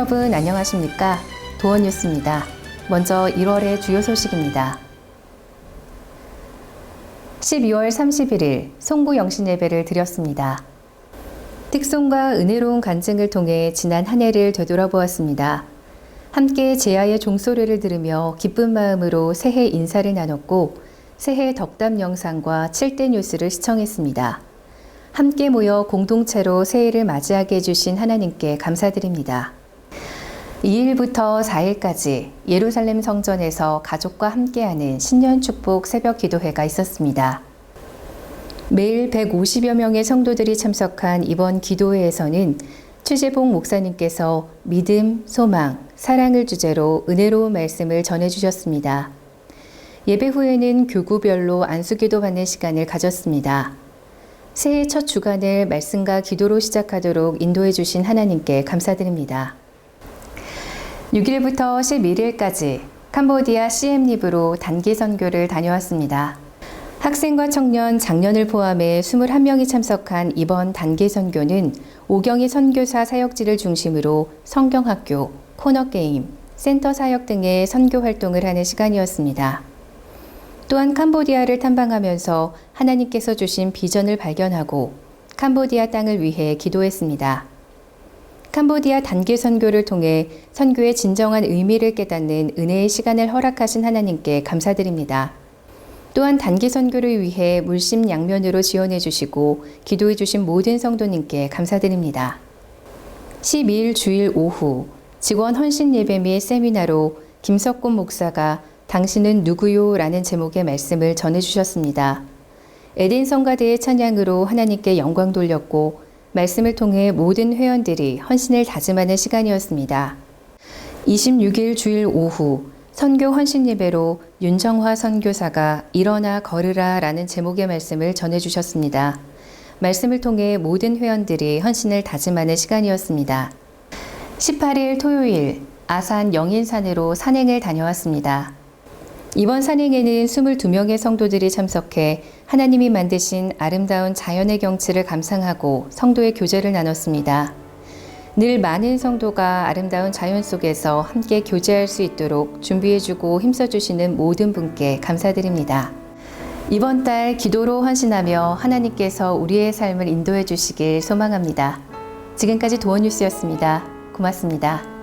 여러분 안녕하십니까? 도원 뉴스입니다. 먼저 1월의 주요 소식입니다. 12월 31일 송구 영신 예배를 드렸습니다. 특송과 은혜로운 간증을 통해 지난 한 해를 되돌아보았습니다. 함께 제아의 종소리를 들으며 기쁜 마음으로 새해 인사를 나눴고 새해 덕담 영상과 7대 뉴스를 시청했습니다. 함께 모여 공동체로 새해를 맞이하게 해주신 하나님께 감사드립니다. 2일부터 4일까지 예루살렘 성전에서 가족과 함께하는 신년 축복 새벽 기도회가 있었습니다. 매일 150여 명의 성도들이 참석한 이번 기도회에서는 최재봉 목사님께서 믿음, 소망, 사랑을 주제로 은혜로운 말씀을 전해주셨습니다. 예배 후에는 교구별로 안수기도 받는 시간을 가졌습니다. 새해 첫 주간을 말씀과 기도로 시작하도록 인도해 주신 하나님께 감사드립니다. 6일부터 11일까지 캄보디아 CM립으로 단기 선교를 다녀왔습니다. 학생과 청년, 장년을 포함해 21명이 참석한 이번 단기 선교는 오경희 선교사 사역지를 중심으로 성경학교, 코너게임, 센터 사역 등의 선교 활동을 하는 시간이었습니다. 또한 캄보디아를 탐방하면서 하나님께서 주신 비전을 발견하고 캄보디아 땅을 위해 기도했습니다. 캄보디아 단기 선교를 통해 선교의 진정한 의미를 깨닫는 은혜의 시간을 허락하신 하나님께 감사드립니다. 또한 단기 선교를 위해 물심 양면으로 지원해 주시고 기도해 주신 모든 성도님께 감사드립니다. 12일 주일 오후 직원 헌신 예배 및 세미나로 김석곤 목사가 당신은 누구요? 라는 제목의 말씀을 전해 주셨습니다. 에덴 성가대의 찬양으로 하나님께 영광 돌렸고 말씀을 통해 모든 회원들이 헌신을 다짐하는 시간이었습니다. 26일 주일 오후 선교 헌신 예배로 윤정화 선교사가 일어나 걸으라 라는 제목의 말씀을 전해 주셨습니다. 말씀을 통해 모든 회원들이 헌신을 다짐하는 시간이었습니다. 18일 토요일 아산 영인산으로 산행을 다녀왔습니다. 이번 산행에는 22명의 성도들이 참석해 하나님이 만드신 아름다운 자연의 경치를 감상하고 성도의 교제를 나눴습니다. 늘 많은 성도가 아름다운 자연 속에서 함께 교제할 수 있도록 준비해주고 힘써주시는 모든 분께 감사드립니다. 이번 달 기도로 헌신하며 하나님께서 우리의 삶을 인도해 주시길 소망합니다. 지금까지 도원뉴스였습니다. 고맙습니다.